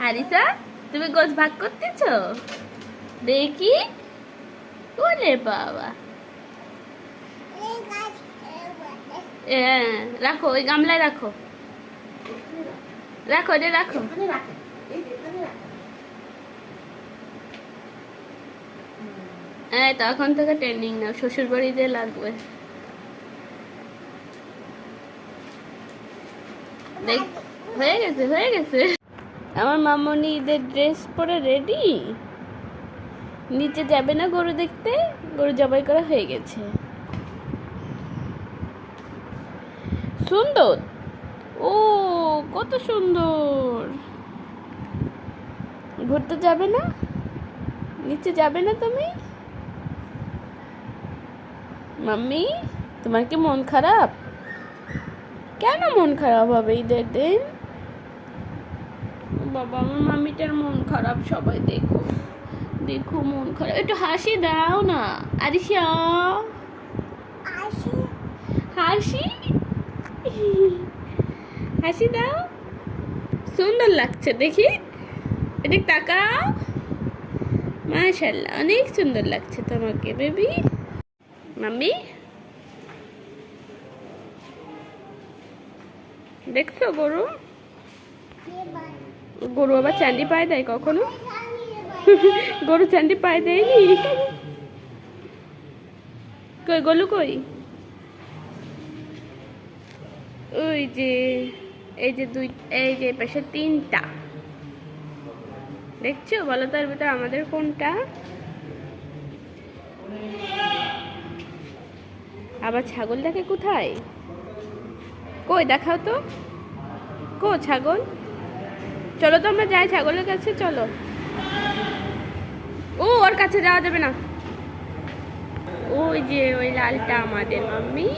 হারিসা তুমি গোছ ভাগ করতেছ? দেখি। ওরে বাবা। হ্যাঁ রাখো ওই গামলায় রাখো। রাখো রে রাখো। হ্যাঁ তখন থেকে ট্রেনিং নাও শ্বশুর বাড়িতে লাগবে। দেখ হয়ে গেছে হয়ে গেছে। আমার মামনি ঈদের ড্রেস পরে রেডি নিচে যাবে না গরু দেখতে? গরু জবাই করা হয়ে গেছে। সুন্দর? ও, কত সুন্দর! ঘুরতে যাবে না? নিচে যাবে না তুমি? মাম্মি, তোমার কি মন খারাপ? কেন মন খারাপ হবে ঈদের দিন? বাবা আমার মাম্মিটার মন খারাপ সবাই দেখো। দেখো মন খারাপ। একটু হাসি দাও না। আরিশা। হাসি? হাসি? দাও। সুন্দর লাগছে দেখি। এদিক তাকাও। মাশাল্লাহ অনেক সুন্দর লাগছে তোমাকে বেবি। মাম্মি। দেখছ গরু? গরু আবার চান্দি পায়ে দেয় কখনো? গরু চান্দি পায়ে দেয়নি? কই গলু কই? ওই যে, এই যে দুই, এই যে পাশে তিনটা। দেখছ? বলো তার ভিতরে আমাদের কোনটা? আবার ছাগল দেখে কোথায়? কই দেখাও তো। কো ছাগল? চলো তো আমরা যাই ছাগলের কাছে, চলো। ও, ওর কাছে যাওয়া যাবে না। ওই যে ওই লালটা আমাদের, মাম্মি।